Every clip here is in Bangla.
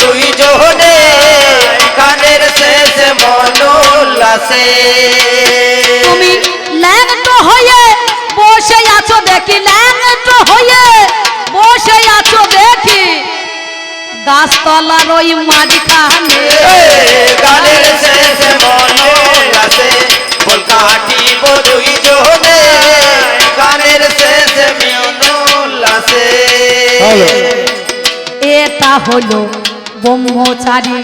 দুই জোহনে গানের শেষে মন উল্লাসে তুমি ল্যাংট হয়ে বসে আছো দেখি ল্যাংট হয়ে বসে আছো দেখি। গাছতলার ওই মাঝখানে। গানের শেষে মন উল্লাসে বলকাঠি দুই জোহনে গানের শেষে মন উল্লাসে এটা হলো ব্রহ্মচারী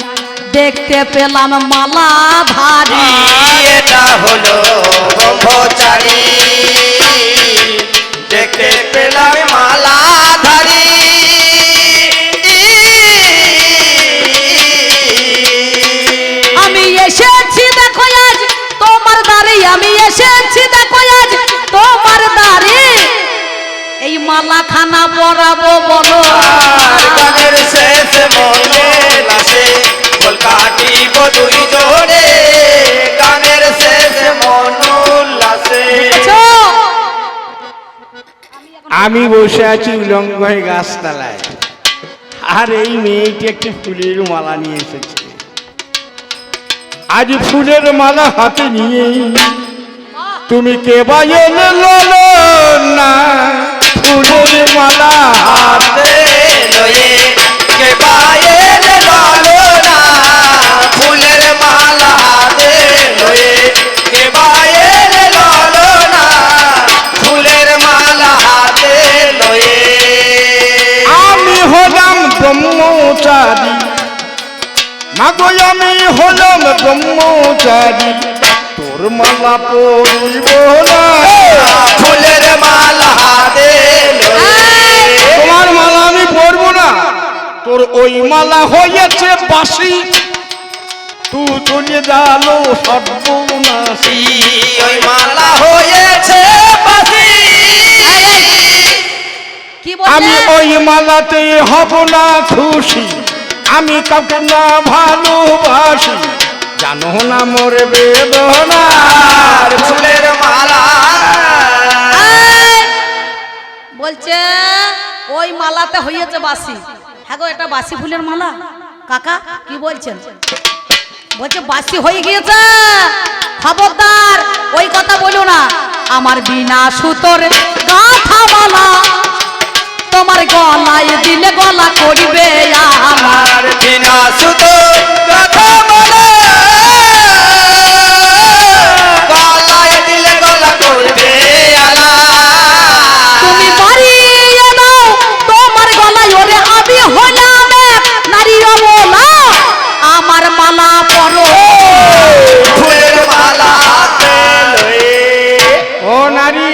দেখতে পেলাম মালা ভারী এটা হলো ব্রহ্মচারী দেখতে পেলাম মালাধারী। আমি বসে আছি উলঙ্গ হয়ে গাছতলায়। আর এই মেয়েটি একটি ফুলের মালা নিয়ে এসেছে। আজ ফুলের মালা হাতে নিয়ে তুমি কে বাজলে না? ফুলের মালা হাতে হাতে লয়ে ব্রহ্মচারী। মাগো আমি হলাম ব্রহ্মচারী। তোর মালা পরিব না। ফুলের মালা লয়ে তোমার মালা আমি পরবো না। তোর ওই মালা হয়েছে বাসি তুই চলে গেল সর্বনাশী। ওই মালা হয়েছে আমি ওই মালাতে হব না খুশি। আমি কাউকে না ভালোবাসি। জানো না মোর বেদনার ফুলের মালা। বলছে ওই মালাতে হইয়াছে বাসি হ্যাঁ গো এটা বাসি ফুলের মালা? কাকা কি বলছেন? বলছে বাসি হয়ে গিয়েছে। খবরদার ওই কথা বলো না। আমার বিনা সুতোর গাথা করবে আমার। বিনা শুধু কথা বলে। গলায় দিলে গলা করবে তুমি বাড়িয়ে দাও তোমার গলায় ওরে আমি হলাম নারী অবলা আমার মালা পরো। ফুলের মালা ও নারী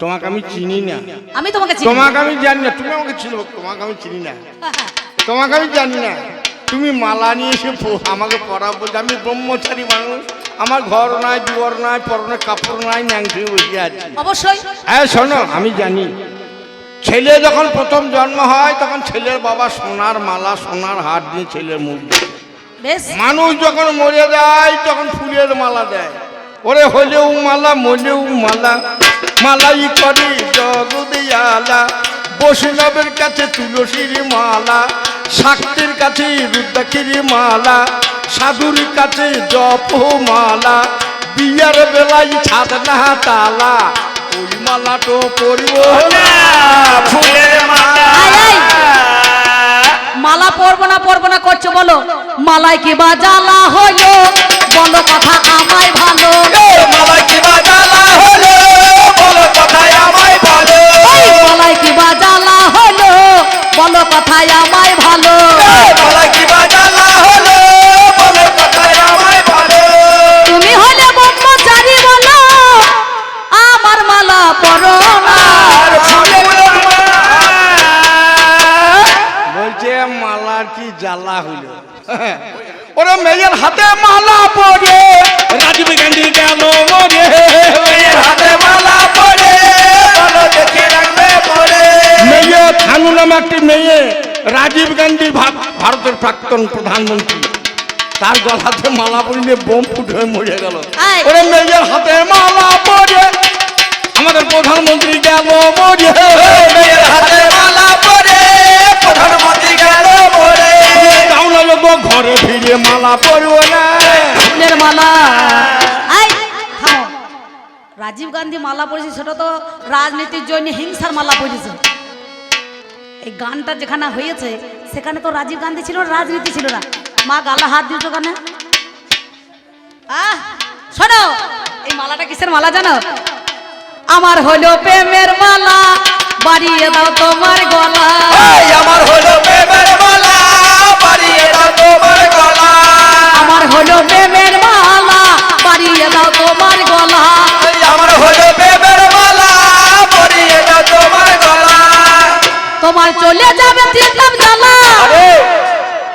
তোমাকে আমি চিনি না। আমি তোমাকে চিনি। তোমাকে আমি জানি না তুমি আমাকে চিনো তোমাকে আমি চিনি না। তোমাকে আমি জানি না। তুমি মালা নিয়ে এসে আমাকে পড়া বলছে আমি ব্রহ্মচারী মানুষ। আমার ঘর নাই দুয়ার নাই পরনে কাপড় নাই ন্যাংটি বসে আছি। অবশ্যই। হ্যাঁ শোনো আমি জানি। ছেলে যখন প্রথম জন্ম হয় তখন ছেলের বাবা সোনার মালা সোনার হাত দিয়ে ছেলের মুখ বেশ। মানুষ যখন মরে যায় তখন ফুলের মালা দেয়। ওরে হলেও মালা মলেও মালা। মালাই করে জগদিয়ালা বৈষ্ণবের কাছে তুলসীর মালা শাক্তির কাছে রুদ্রাক্ষীর মালা সাধুর কাছে জপ মালা বিয়ার বেলায় ছাদ না তালা ওই মালা তো পরিব ফুলের মালা। আয়, আয়। মালা পরবো না পরবো না করছ বলো? মালায় কি বা জ্বালা হলো? বলো কথা আমায় ভালো। মালা কি বাজালা হলো? বলো কথায় আমায় ভালো। মালায় কি বা জ্বালা হলো? বলো কথায় আমায় ভালো। মালা কি বাজালা কি জ্বালা হইল? ওরে মেয়ের হাতে মালা পরে রাজীব গান্ধী গেল মরে? মেয়ের হাতে মালা পরে পরে। মেয়ে থানু নামে একটি মেয়ে রাজীব গান্ধী ভারতের প্রাক্তন প্রধানমন্ত্রী। তার গলাতে মালা পরিলে বোম ফুট হয়ে মরে গেল। ওরে মেয়ের হাতে মালা পরে আমাদের প্রধানমন্ত্রী গেল মরে? মেয়ের হাতে মালা পরে প্রধানমন্ত্রী ঘরে ফিরে মালা পরবো মালা। রাজীব গান্ধী মালা পড়েছে সেটা তো রাজনীতির জন্য হিংসার মালা পড়েছে এই গানটা যেখানে হয়েছে সেখানে তো রাজীব গান্ধী ছিল রাজনীতি ছিল না। মা গালা হাত দিত কেন? শোনো এই মালাটা কিসের মালা জানো? আমার হলো প্রেমের মালা বাড়িয়ে দাও তোমার গলা। আমার হলো প্রেমের আমার হলো প্রেমের মালা বাড়িয়ে দাও তোমার গলা। আমার হলো প্রেমের মালা বাড়িয়ে দাও তোমার গলা। তোমার চলে যাবে জ্বালা। আরে।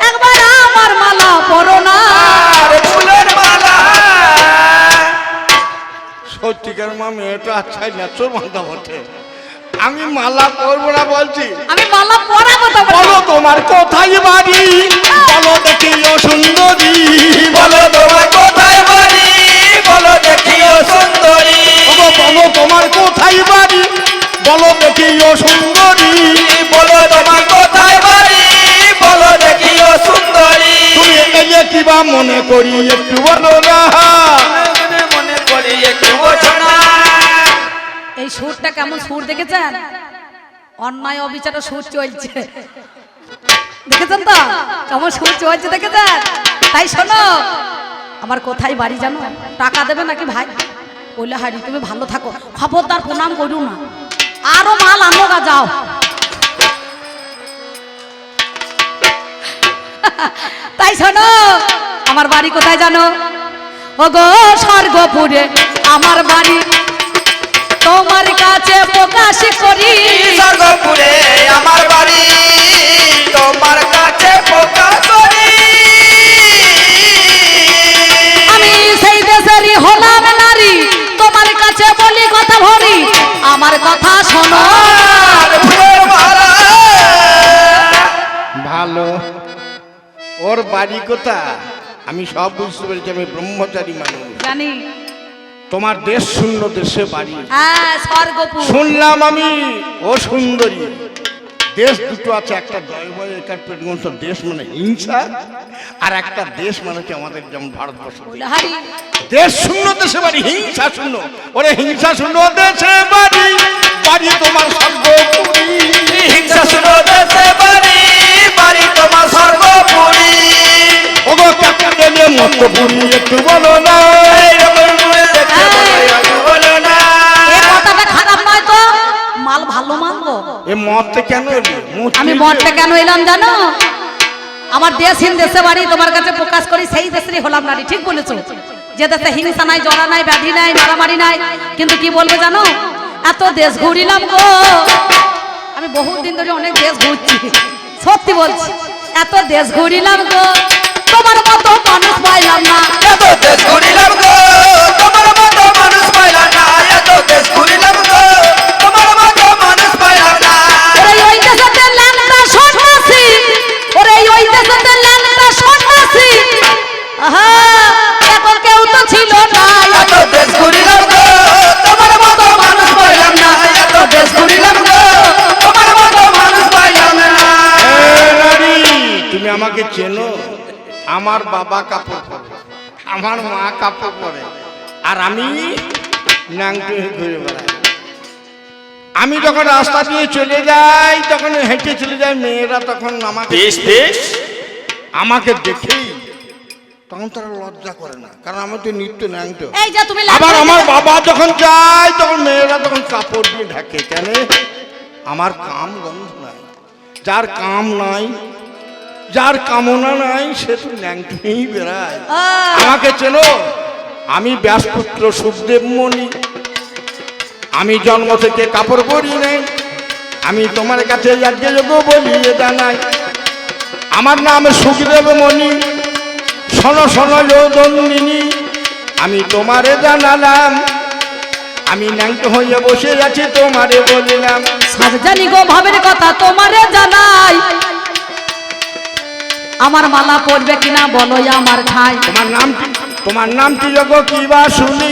একবার আমার মালা পরো না। ফুলের মালা। সত্যিকার মা মেয়েটা আচ্ছাই নেচর বান্ধা বটে। আমি মালা করব না বলছি। আমি মালা পরাবো তো বলো তোমার কোথায় বাড়ি? বলো দেখি ও সুন্দরী। বলো তোমার কোথায় বাড়ি? বলো দেখিও সুন্দরী। ওগো বলো তোমার কোথায় বাড়ি? বলো দেখি ও সুন্দরী। বলো তোমার কোথায় বাড়ি? বলো দেখিও সুন্দরী। তুমি এলে কিবা মনে করি একটু বলো না। এই সুরটা কেমন সুর দেখেছেন? অন্যায় অবিচারে সুর চলছে। দেখেছেন তো? কেমন সুর চলছে দেখেছেন? তাই শোনো, আমার কোথায় বাড়ি জানো? টাকা দেবে নাকি ভাই? বললে, হারি, তুমি ভালো থাকো। খবরদার প্রণাম করু না। আরও মাল আনো গা, যাও। তাই শোনো, আমার বাড়ি কোথায় জানো? ও গো স্বর্গপুরে। আমার বাড়ি তোমার কাছে প্রকাশ করি। স্বর্গপুরে আমার বাড়ি তোমার কাছে প্রকাশ করি। আমি সেই দেশেরই হলাম নারী তোমার কাছে বলি কথা ভরি। আমার কথা শোনো। ভালো। ওর বাড়ি কোথা আমি সব বুঝতে পেরেছি আমি ব্রহ্মচারী মানুষ। জানি। তোমার দেশ শূন্য দেশে বাড়ি। হ্যাঁ শুনলাম আমি ও সুন্দরী। দেশ দুটো আছে একটা জয়বয় একার প্রেমগ্রন্থ দেশ মানে হিংসা আর একটা দেশ মানে হচ্ছে আমাদের যেমন ভারতবর্ষ। দেশ শূন্য দেশে বাড়ি হিংসা শূন্য। ওরে হিংসা শূন্য দেশে বাড়ি বাড়ি তোমার সর্বপুরী হিংসা শুনো দেশে বাড়ি বাড়ি তোমার সর্বপুরি ওগো কাকা গেলে মতপুরী একটু বলো না। এইরকম করে দেখতে বলো, একটু বলো না এই কথাটা খারাপ নয় তো। মাল ভালো মাল গো এ মদতে কেন আমি মঠটা কেন এলাম জানো? আমার দেশহীন দেশে বাড়ি তোমার কাছে প্রকাশ করি সেই দেশেরই হলাম নারী ঠিক বলেছ? যে দেশে হিংসা নাই জড়া নাই ব্যাধি নাই মারামারি নাই কিন্তু কি বলব জানো? এত দেশ ঘুরিলাম গো। আমি বহুত দিন ধরে অনেক দেশ ঘুরছি সত্যি বলছি এত দেশ ঘুরিলাম গো। তোমার মতো মানুষ পাইলাম না। এত দেশ ঘুরিলাম গো আমাকে চেনো? আমার বাবা কাপড় পরে আমার মা কাপড় পরে। আর আমি হয়ে ঘুরে বেড়াই আমি যখন রাস্তা দিয়ে চলে যাই তখন হেঁটে চলে যায় মেয়েরা তখন আমাকে আমাকে দেখেই তখন তারা লজ্জা করে না কারণ আমি তো নিত্য ন্যাংটো এই যে তুমি আবার আমার বাবা যখন যায় তখন মেয়েরা তখন কাপড় দিয়ে ঢাকে কেন? আমার কাম গন্ধ নাই। যার কাম নাই যার কামনা নাই সে তো ন্যাংটুই বেড়ায়। আমাকে চেনো আমি ব্যাসপুত্র সুখদেব মণি আমি জন্ম থেকে কাপড় পরি নাই। আমি তোমার কাছে আজকে যোগ্য বলিয়ে জানাই। আমার নাম সুখদেব মণি শোনো শোনো যোদন্দিনী আমি তোমারে জানালাম। আমি ন্যাংটো হয়ে বসে আছি তোমারে বলিলাম। সব জানি গো ভাবের কথা তোমারে জানাই। আমার মালা পড়বে কিনা বলো আমার খাই তোমার নাম কি? তোমার নাম কি যোগ্য কি বা শুনি?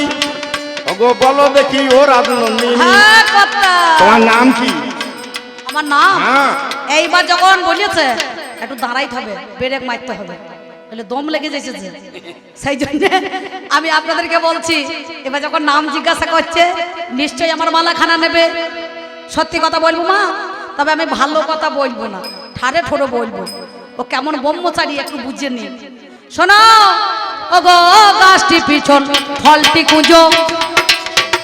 ওগো বলো দেখি ও রাজনন্দিনী। হ্যাঁ কথা তোমার নাম কি? আমার নাম? হ্যাঁ। এইবার যখন বলেছে একটু দাঁড়াইতে হবে ব্রেক মারতে হবে। বলে দম লেগে যাচ্ছে যে। সেই জন্য আমি আপনাদেরকে বলছি এবার যখন নাম জিজ্ঞাসা করছে নিশ্চয়ই আমার মালা খানা নেবে। সত্যি কথা বলব মা তবে আমি ভালো কথা বলব না। ঠাড়ে ঠোড়ো বলব। ও কেমন ব্রহ্মচারী একটু বুঝে নি। শোনো ও গো গাছটি পিছন ফলটি কুঁজো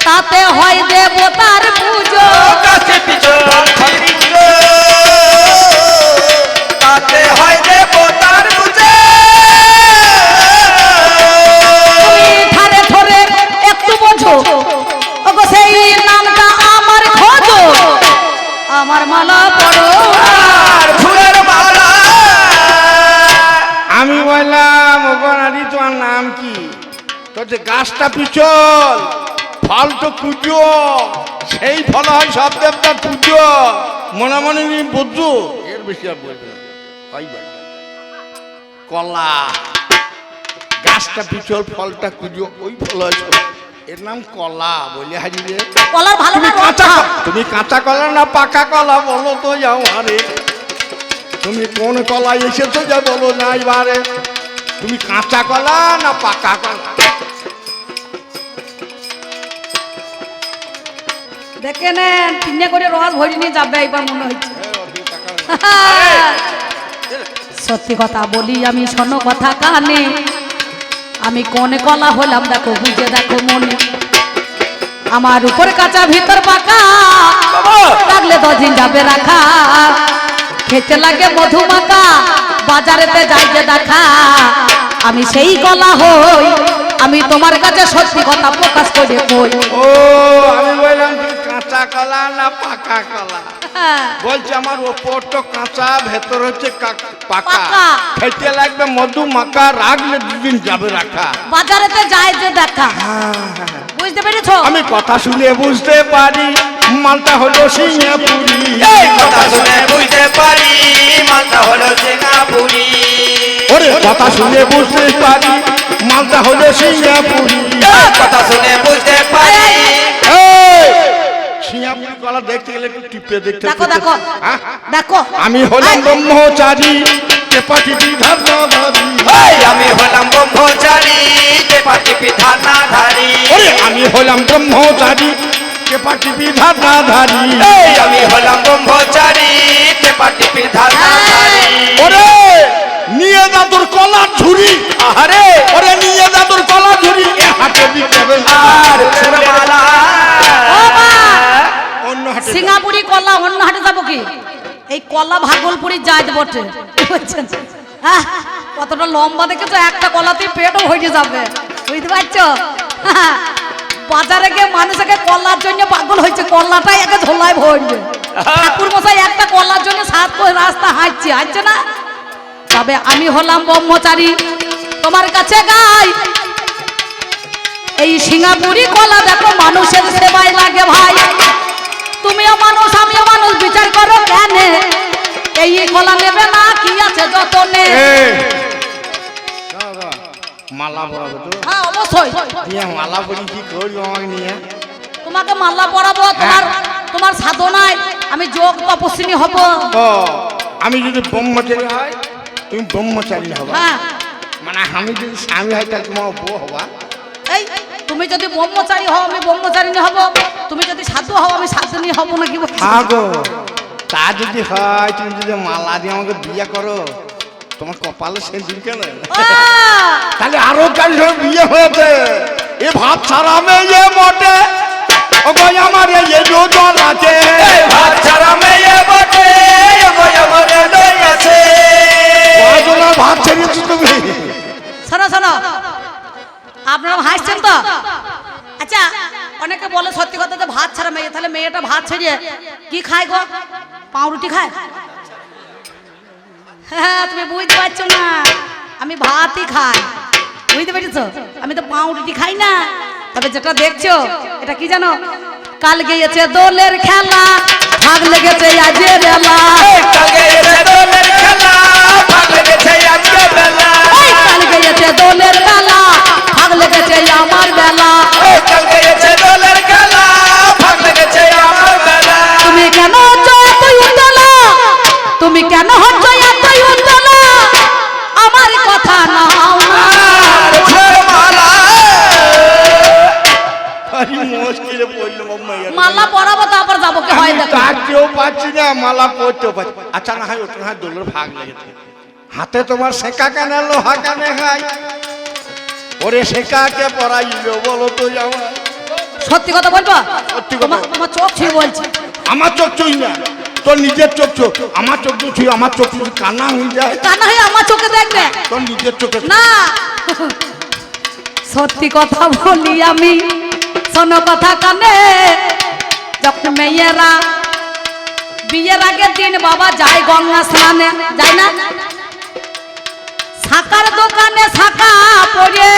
তাতে হয় দেবতার পুজো। কাছে পিছন খালি গো, তাতে হয় দেবতার তুমি একটু বোঝো। ওগো সেই নামটা আমার খোঁজো। আমার মালা পড়ো। আর ফুলের মালা। আমি বললাম তোমার নাম কি? তো যে গাছটা পিছল ফল তো সেই ফল হয় সব দেবতার পুজো। মনে মনে বুঝছ? এর বেশি আর বলবে কলা গাছটা পিছল ফলটা কুজো ওই ফল হয় এর নাম কলা বলে হারিয়ে কলার ভালো তুমি কাঁচা তুমি কাঁচা কলা না পাকা কলা বলো তো যাও আরে। তুমি কোন কলা এসেছ যা বলো না এবারে। তুমি কাঁচা কলা না পাকা কলা দেখে নেন তিনে করে রস ভরি নিয়ে যাবে এবার মনে হচ্ছে সত্যি কথা বলি আমি শোনো কথা কানে। আমি কোন কলা হলাম দেখো বুঝে দেখো মনে। আমার উপর কাঁচা ভিতর পাকা লাগলে দদিন যাবে রাখা। খেতে লাগে মধুমাকা বাজারেতে যাইতে দেখা। আমি সেই গলা হই, আমি তোমার কাছে সত্যি কথা প্রকাশ করে কই। ও, আমি বললাম কাঁচা কলা না পাকা কলা? বলছে আমার ওপর তো কাঁচা ভেতর হচ্ছে পাকা। পাকা। খেতে লাগবে মধু মাকা রাখলে দুদিন যাবে রাখা। বাজারেতে যাই যে দেখা বুঝতে পেরেছ? আমি কথা শুনে বুঝতে পারি মালটা হলো সিঙ্গাপুরি। এই কথা শুনে বুঝতে পারি মালটা হলো সিঙ্গাপুরি। ওরে কথা শুনে বুঝতে পারি মালটা হলো সিঙ্গাপুরি। কথা শুনে বুঝতে পারি। সিঙ্গাপুরি কলা দেখতে গেলে একটু টিপে দেখতে দেখো দেখো? দেখো। আমি হলাম ব্রহ্মচারী টেপাটি ধারি এই আমি হলাম ব্রহ্মচারী টেপাটি ধারি আমি হলাম ব্রহ্মচারী টেপাটি বিধার ধারি আমি হলাম ব্রহ্মচারী টেপাটি ওরে নিয়ে যা তোর কলার ঝুড়ি। আরে ওরে নিয়ে যা তোর কলার ঝুড়ি। হাতে দিতে আর সিঙ্গাপুরি কলা অন্য হাটে যাব কি? এই কলা ভাগলপুরি জাত বটে। বুঝছেন? হ্যাঁ কতটা লম্বা দেখেছ? একটা কলাতেই পেটও ভরে যাবে। বুঝতে পারছ? হ্যাঁ, বাজারে গিয়ে মানুষকে কলার জন্য পাগল হয়েছে। কলাটাই একে ঝোলায় ভরবে। ঠাকুর মশাই একটা কলার জন্য সাত রাস্তা হাঁটছে। হাঁটছে না? তবে আমি হলাম ব্রহ্মচারী। তোমার কাছে গাই। এই সিঙ্গাপুরি কলা দেখো মানুষের সেবায় লাগে ভাই। তুমিও মানুষ আমিও মানুষ বিচার করো কেন? এই কলা নেবে না কি আছে যতনে। মালা পরাবো তো। হ্যাঁ অবশ্যই। নিয়ে মালা পরি কি করব আমাকে নিয়ে? তোমাকে মাল্লা পরাবো তোমার তোমার সাধনায় আমি যোগ তপস্বিনী হব। আমি যদি ব্রহ্মচারী হয় তুমি ব্রহ্মচারী হবা। হ্যাঁ। মানে আমি যদি স্বামী হয় তাহলে তোমার বউ হবা। এই তুমি যদি ব্রহ্মচারী হও আমি ব্রহ্মচারিণী হব। তুমি যদি সাধু হও আমি সাধুনী হব নাকি? আগো তা যদি হয় তুমি যদি মালা দিয়ে আমাকে বিয়ে করো তোমার কপালে সেই দিন কেন! তাহলে আরও জন বিয়ে হয়েছে। এ ভাব ছাড়া মেয়ে মোটে ও গো আমার এই যোজন আছে। এই ভাত ছাড়া মেয়ে বটে ওগো আমার লই আছে। ভাত ছেড়েছো তুমি? শোনো শোনো। আপনারা হাসছেন তো? আচ্ছা অনেকে বলে সত্যি কথা যে ভাত ছাড়া মেয়ে, তাহলে মেয়েটা ভাত ছেড়ে কি খায় গো? পাউরুটি খায়? হ্যাঁ তুমি বুঝতে পারছ না। আমি ভাতই খাই। বুঝতে পেরেছ? আমি তো পাউরুটি খাই না। তবে যেটা দেখছ, এটা কি জানো? কাল গিয়েছে দোলের খেলা, ভাগ লেগেছে আজের বেলা। কালকে এসে দোলের খেলা, ভাগ লেগেছে আজকে বেলা। গেছে দোলের বেলা ভাগ আমার বেলা। চল গেছে আমার বেলা তুমি কেন তুমি কেন মালা পরাবো, তারপর যাব, কে হয় দেখো। মালা পরতেও পারছি আচ্ছা না হয় ওটা না হয় দোলের ভাগ লেগেছে। হাতে তোমার শেখা কানে লোহা কানে খাই ওরে শেখাকে পড়াইলো বলো তো আমার সত্যি কথা বলব? সত্যি কথা। তোমার চোখ ছুঁয়ে বলছি। আমার চোখ চুই না তোর নিজের চোখ চোখ আমার চোখ চোখ ছুঁই আমার চোখ যদি কান্না হয়ে যায়। কান্না হয়ে আমার চোখে দেখবে? তোর নিজের চোখে না। সত্যি কথা বলি আমি শোনো কথা কানে। যখন মেয়েরা বিয়ের আগের দিন বাবা যায় গঙ্গা স্নানে যায় না? শাকার দোকানে শাকা পড়ে।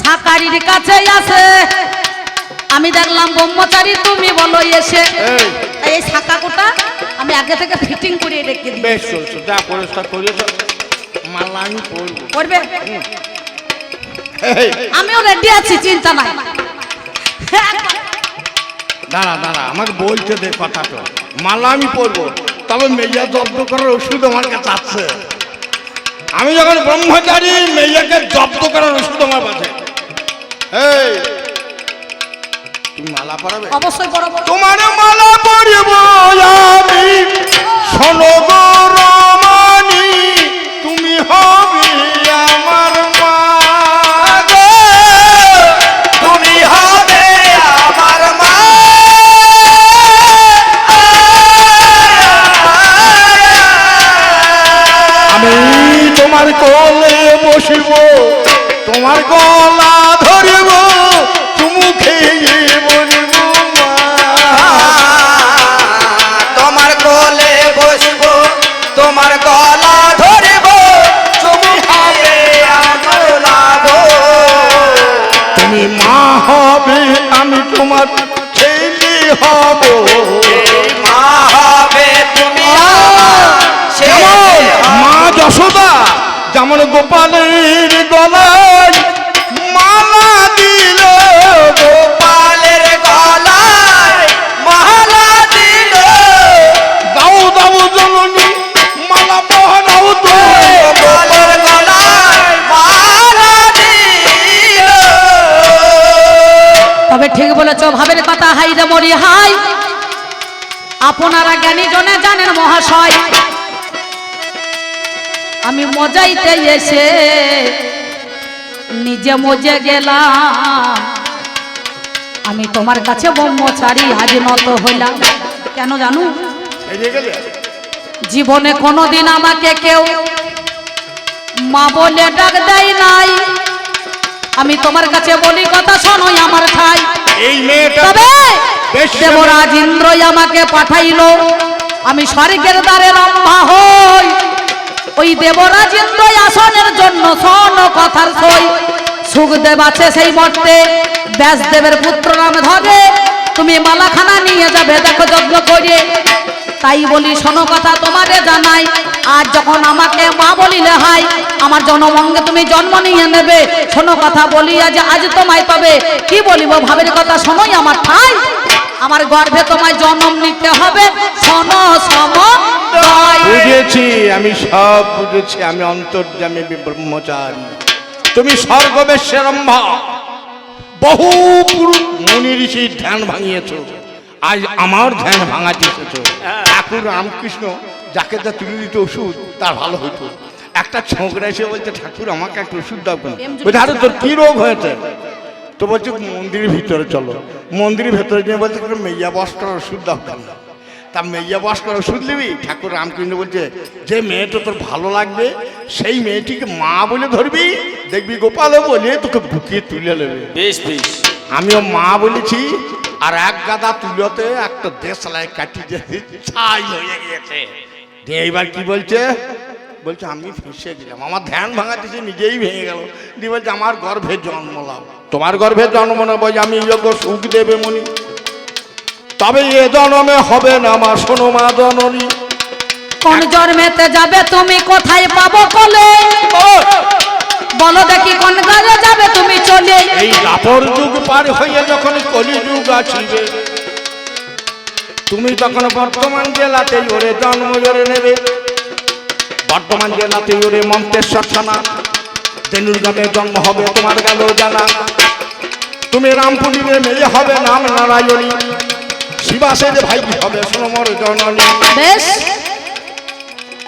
শাকারির কাছে আসে আমি দেখলাম ব্রহ্মচারী তুমি বলো এসে। এই। শাকা কোটা আমি আগে থেকে ফিটিং করে রেখে দিই বেশ চলছে যা পরিষ্কার করেছ মালা আমি করবে এই, আমিও রেডি আছি চিন্তা নাই। দাঁড়া দাঁড়া আমাকে বলতে দে কথাটা। মালা আমি পড়ব তবে মেয়া জব্দ করার ওষুধ আমার কাছে আছে। আমি যখন ব্রহ্মচারী মেয়েকে জব্দ করার ওষুধ আমার পাশে এই। তুমি মালা পড়াবে অবশ্যই তোমার মালা পড়িব আমি। শোনো গো বসিব তোমার গলা ধরিব চুমু খেয়ে বলিব তোমার কোলে বসবো তোমার গলা ধরব তুমি হবে তুমি মা হবে আমি তোমার ছেলে হব। মা হবে তুমি। মা যশোদা যেমন গোপালের ঠিক বলেছ, ভাবের কথা, হাই রে মরি, হাই। আপনারা জ্ঞানী জনে জানেন, মহাশয়। আমি মজাইতে এসে নিজে মজে গেলাম। আমি তোমার কাছে ব্রহ্মচারী আজ নত হইলাম। কেন জানো? জীবনে কোনোদিন আমাকে কেউ মা বলে ডাক দেয় নাই। আমি তোমার কাছে বলি কথা, শোনোই আমার ঠাই। এই মেয়েটা তবে দেবরাজ ইন্দ্রই আমাকে পাঠাইল। আমি স্বর্গের দ্বারে রম্ভা হই। ওই দেবরাজ ইন্দ্রই আসনের জন্য সন কথার সই। সুখদেব আছে সেই মর্তে ব্যাসদেবের পুত্র নাম ধরে। তুমি মালাখানা নিয়ে যাবে দেখো যজ্ঞ করে। তাই বলি, শোনো কথা তোমারে জানাই। আজ যখন আমাকে মা বলিলে হাই আমার জনমঙ্গে তুমি জন্ম নিয়ে নেবে। শোনো কথা বলি আজ আজ তোমায় তবে কি বলিব, ভাবের কথা শোনোই আমার ঠাই। আমার গর্ভে তোমায় জন্ম নিতে হবে। শোনো সম বুঝেছি, আমি সব বুঝেছি, আমি অন্তর্জামী ব্রহ্মচারী। তুমি স্বর্গবেশের রম্ভা বহু পুরুষ মুনি ঋষির ধ্যান ভাঙিয়েছ। আজ আমার ধ্যান ভাঙাতে এসেছ। ঠাকুর রামকৃষ্ণ যাকে যা তুলে দিত ওষুধ তার ভালো হতো একটা ছোকরা এসে বলছে ঠাকুর আমাকে একটা ওষুধ দাও কেন? বলছে আরে তোর কি রোগ হয়েছে? তো বলছে মন্দিরের ভিতরে চলো। মন্দিরের ভেতরে নিয়ে বলছে মেয়া বস্তার ওষুধ দাও কেন? তা মেয়া বাস করে ওষুধ নিবি? ঠাকুর রামকৃষ্ণ বলছে যে মেয়েটা তোর ভালো লাগবে সেই মেয়েটিকে মা বলে ধরবি। দেখবি গোপালও বলে তোকে বুকিয়ে তুলে নেবে। বেশ বেশ। আমিও মা বলেছি আর এক গাদা তুলোতে একটা দেশলাই কাটি দিয়ে ছাই হয়ে গিয়েছে। দিয়ে এইবার কি বলছে? বলছে আমি ফেসে গেলাম। আমার ধ্যান ভাঙাতেছে নিজেই ভেঙে গেল। দিয়ে বলছে আমার গর্ভে জন্মলাম তোমার গর্ভে জন্ম না বলছে আমি যোগ্য সুখ দেবে মনি। তবে এ জন্মে হবে না মা শোনো মা জননী। কোন জন্মেতে যাবে তুমি কোথায় পাবো কোলে? বলো দেখি কোন কাজে যাবে তুমি চলে। এই দাপর যুগ পার হয়ে যখন কলিযুগ আসিবে তুমি তখন বর্তমান জেলাতে ওরে জন্ম জোরে নেবে। বর্তমান জেলাতে ওরে মন্তেশ্বর থানা তেনুর গ্রামে জন্ম হবে তোমার গেল জানা। তুমি রামপুরীরে মেয়ে হবে নাম নারায়ণী শিবাসের ভাই হবে সোনমর জননী। বেশ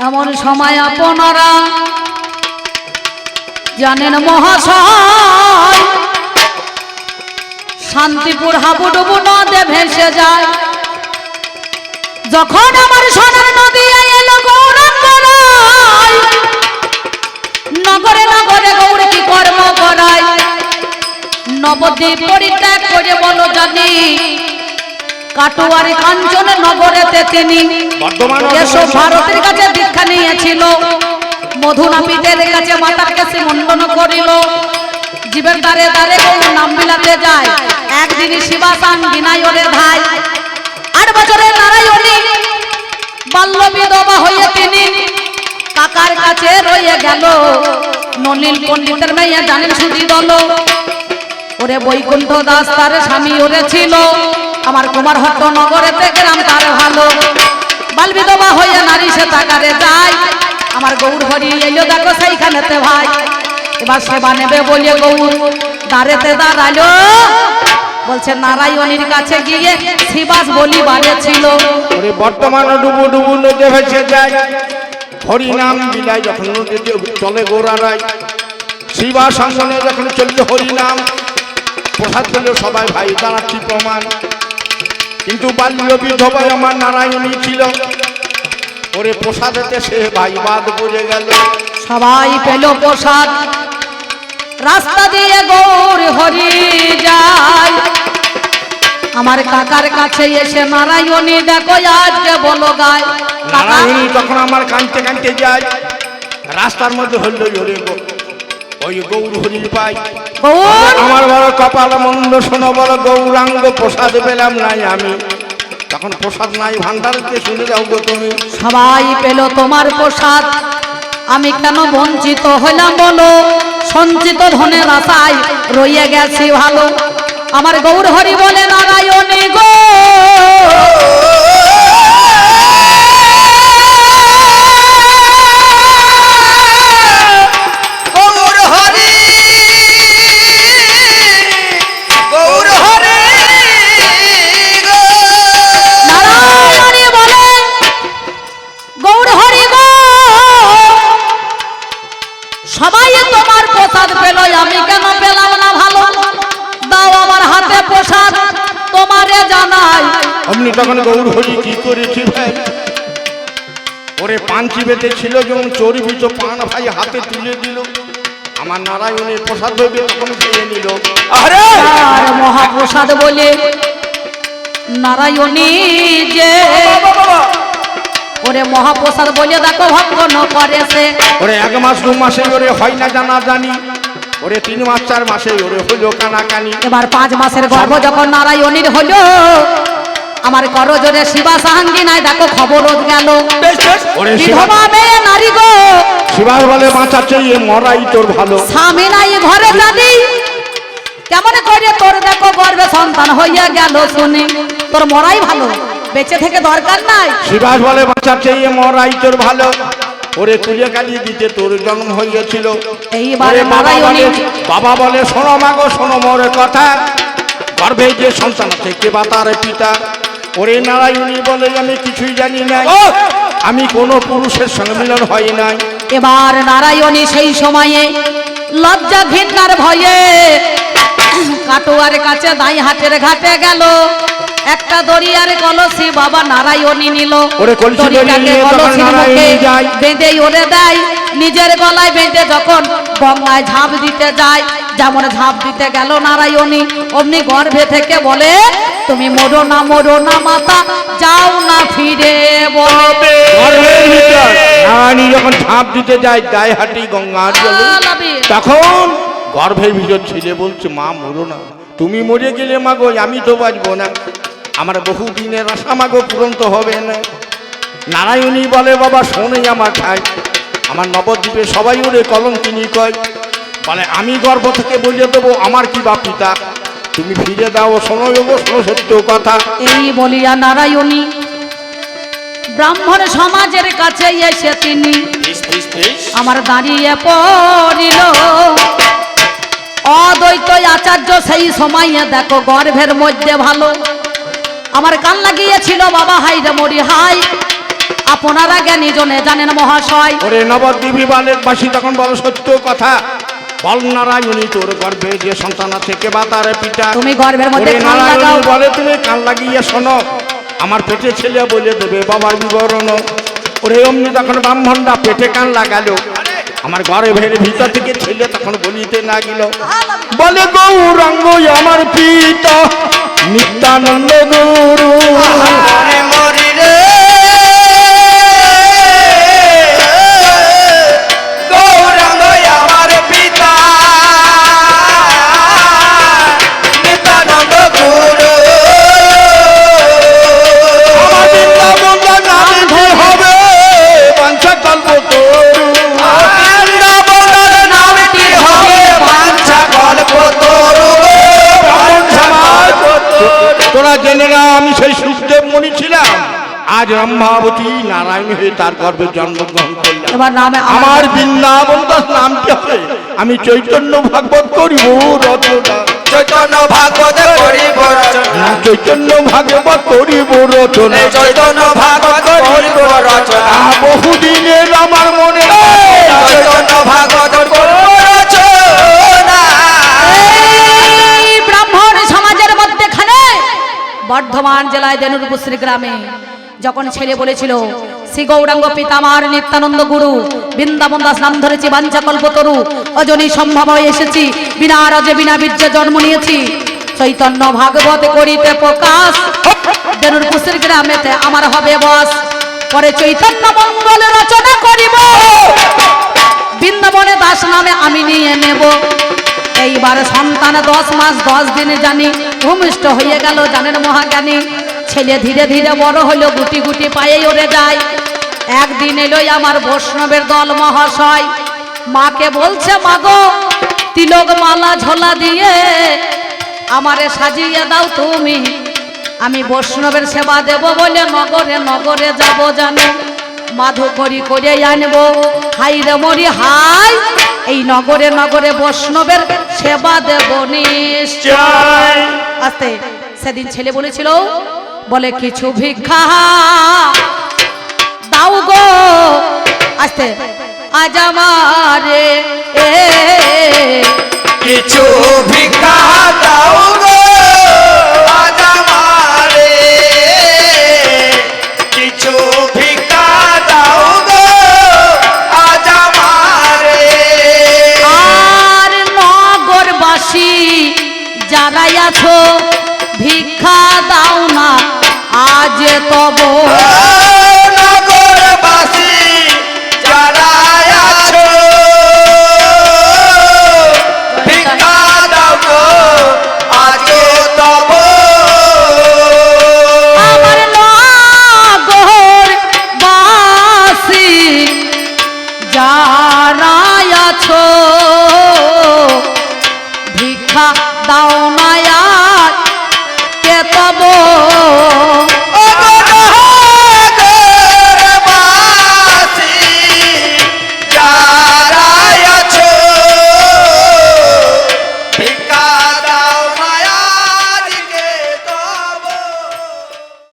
এমন সময় আপনারা জানেন মহাশয় শান্তিপুর হাবুডুবু নদে ভেসে যায়। যখন আমার সোনার নদী এলো গৌরাঙ্গ নগরে নগরে গৌর কি কর্ম করায়? নবদ্বীপ পরিত্যাগ করে বলো জানি কাটোয়ারি কাঞ্চন নগরেতে তিনি ভারতের কাছে দীক্ষা নিয়েছিল। মধুনাপিতের কাছে মাতার কাছে মন্ডন করিল। জীবের দ্বারে দ্বারে নাম বিলাতে যায়। একদিন শিবাসান বিনায়নের ভাই আট বছরের নারায়ণী, বাল্য বিধবা হয়ে তিনি কাকার কাছে রয়ে গেল। নলিল পণ্ডিতের মেয়ে জানেন সুদি দল। ওরে বৈকুণ্ঠ দাস তার স্বামী ওরে ছিল। আমার কুমার হট্ট নগরেতে গ্রাম তার ভালো। বাল বিধবা হয়ে নারী সে তাকারে যায়। আমার গৌর হরি এলো দেখো সেইখানেতে ভাই। এবার সেবা নেবে বলে গৌর। দাঁড়েতে দাঁড়াল। বলছে, নারায়ণীর কাছে গিয়ে শিবাস বলি ছিল। ওরে বর্তমান ডুবু ডুবু নদী ভেসে যায়। হরিনাম বিলায় যখন নদীতে চলে গোড়ারায়। শিবা সঙ্গনে যখন চলছে হরিনাম প্রসাদ পেল সবাই ভাই দাঁড়াচ্ছি প্রমাণ? কিন্তু বাল্য বিধবায় আমার নারায়ণী ছিল। ওরে প্রসাদেতে সে ভাই বাদ বুঝে গেল। সবাই পেল প্রসাদ। রাস্তা দিয়ে গৌর হরি যায়। আমার কাকার কাছে এসে নারায়ণী দেখো আজকে বলো গায়। নারায়ণী তখন আমার কানতে কানতে যায় রাস্তার মধ্যে হইল ওরে গো- ওই গৌর হরির পাই। আমার বড় কপাল মন্দ শোনো বড় গৌরাঙ্গ প্রসাদ পেলাম নাই আমি। তখন প্রসাদ নাই ভান্ডারকে শুনে যাও গো তুমি। সবাই পেল তোমার প্রসাদ। আমি কেন বঞ্চিত হইলাম বলো? সঞ্চিত ধনের আশায় রইয়ে গেছি ভালো। আমার গৌর হরি বলে, নারায়ণী গো! তখন গৌর হরি কি করেছি ভাই? ওরে পাঞ্চি বেঁধে ছিল যেমন চর্বিত পান ভাই হাতে তুলে দিল। আমার নারায়ণের প্রসাদ ভেবে তখন খেয়ে নিল। আরে! আর মহাপ্রসাদ বলে নারায়ণী যে ওরে মহাপ্রসাদ বলে দেখো ভক্ত ন করে সে ওরে এক মাস দু মাসে ওরে হয় না জানা জানি। ওরে তিন মাস চার মাসে ওরে হইল কানাকানি। এবার পাঁচ মাসের গর্ভ যখন নারায়ণীর হলো আমার করজোরে শিবা সাহাঙ্গি নাই দেখো খবর রোদ গেল। বেশ বেশ। ওরে শিবা। বিধবা মেয়ে নারী গো। শিবার বলে বাঁচাচ্ছে এ মরাই তোর ভালো। স্বামী নাই ঘরে জানি কেমন করে তোর দেখো গর্বে সন্তান হইয়া গেল শুনি। তোর মরাই ভালো বেঁচে থেকে দরকার নাই। শিবাস বলে বাঁচাচ্ছে এ মরাই তোর ভালো। ওরে তুলে কালিয়ে দিতে তোর জন্ম হইয়াছিল। বাবা বলে শোনো মাগো শোনো মোর কথা। গর্ভে যে সন্তান থেকে বা তার পিতা? ওরে নারায়ণী বলে আমি কিছুই জানি না! আমি কোনো পুরুষের সঙ্গে মিলন হয় নাই। এবার নারায়ণী সেই সময়ে লজ্জা ঘৃণার ভয়ে কাটোয়ার কাছে দাই হাটের ঘাটে গেল। একটা দরিয়ার কলসি বাবা নারায়ণী নিল। বেঁধে ওরে দেয়। নিজের গলায় বেঁধে যখন গঙ্গায় ঝাঁপ দিতে যায়। যেমন ঝাঁপ দিতে গেল নারায়ণী অমনি গর্ভে থেকে বলে তুমি মরো না মরো না মাতা যাও না ফিরে বলবে। নারায়ণী যখন ঝাঁপ দিতে যায় গায়ে হাঁটি গঙ্গার জলে তখন গর্ভের ভিতর ছেলে বলছে মা মরো না। তুমি মরে গেলে মাগো আমি তো বাঁচবো না। আমার বহু দিনের আশা মাগো পূরণ তো হবে না। নারায়ণী বলে বাবা শোনে আমার খাই আমার নবদ্বীপে সবাই ওরে কলম কিনি কয়। বলে আমি গর্ভ থেকে বলে দেবো আমার কি বা পিতা? তুমি ফিরে দাও শোনো দেবো শোনো সত্য কথা। এই বলিয়া নারায়ণী ব্রাহ্মণ সমাজের কাছে এসে তিনি আমার দাঁড়িয়ে পড়িল। অদ্বৈত আচার্য সেই সময়ে দেখো গর্ভের মধ্যে ভালো। আমার কান লাগিয়েছিল বাবা হাই রে মরি হাই আপনারা জ্ঞানী জনে জানেন মহাশয় ওরে নবদ্বীপী বালের বাসী তখন বড় সত্য কথা। বল নারায়ণী তোর গর্ভে যে সন্তান আছে কে বা তার পিতা? তুমি গর্ভের মধ্যে ওরে কান লাগাও নারায়ণী বলে তুমি কান লাগিয়ে শোনো। আমার পেটে ছেলে বলে দেবে বাবার বিবরণ। ওরে অমনি তখন ব্রাহ্মণরা পেটে কান লাগালো আমার ঘরে ভেড়ে ভিতর থেকে ছেলে তখন বলিতে না গেল। বলে গৌরাঙ্গ আমার পিতা নিত্যানন্দ গুরু। মরি রে তোরা জেনে না আমি সেই সুখদেব মনি ছিলাম। আজ ব্রহ্মাবতী নারায়ণ হয়ে তার গর্ভে জন্মগ্রহণ করলাম। আমার বৃন্দাবন দাস নামটি হবে। আমি চৈতন্য ভাগবত করিব রচনা। চৈতন্য ভাগবত করিব রচনা। চৈতন্য ভাগবত করিব রচনা। চৈতন্য ভাগবত করিব রচনা। বহুদিনের আমার মনে চৈতন্য ভাগবত বর্ধমান জেলায় দেনুরপুশ্রী গ্রামে যখন ছেলে বলেছিল, শ্রী গৌরাঙ্গ পিতামার নিত্যানন্দ গুরু, বৃন্দাবন দাস নাম ধরেছি বাঞ্ছা কল্পতরু অজনী সম্ভব হয়ে এসেছি, বিনা রাজে বিনা বীর্যে জন্ম নিয়েছি। চৈতন্য ভাগবত করিতে প্রকাশ দেনুরপুশ্রী গ্রামেতে আমার হবে বস। পরে চৈতন্য মঙ্গল রচনা করিব। বৃন্দাবনে দাস নামে আমি নিয়ে নেব। এইবার সন্তান দশ মাস, দশ দিনে জানি ভূমিষ্ঠ হয়ে গেল জানেন মহাজ্ঞানী। ছেলে ধীরে ধীরে বড় হলো, গুটি গুটি পায়ে ওরে যায়। একদিন এলোই আমার বৈষ্ণবের দল মহাশয়। মাকে বলছে মাগো তিলক মালা ঝোলা দিয়ে আমারে সাজিয়ে দাও তুমি। আমি বৈষ্ণবের সেবা দেব বলে নগরে নগরে যাব জানো। মাধু করি করে আনব। হাই রে মরি হাই এই নগরে নগরে বৈষ্ণবের সেবা দেব নিশ্চয়। আস্তে, সেদিন ছেলে বলেছিল, বলে কিছু ভিক্ষা দাও গো। আস্তে, আজ আমারে কিছু ভিক্ষা দাও গো। natural.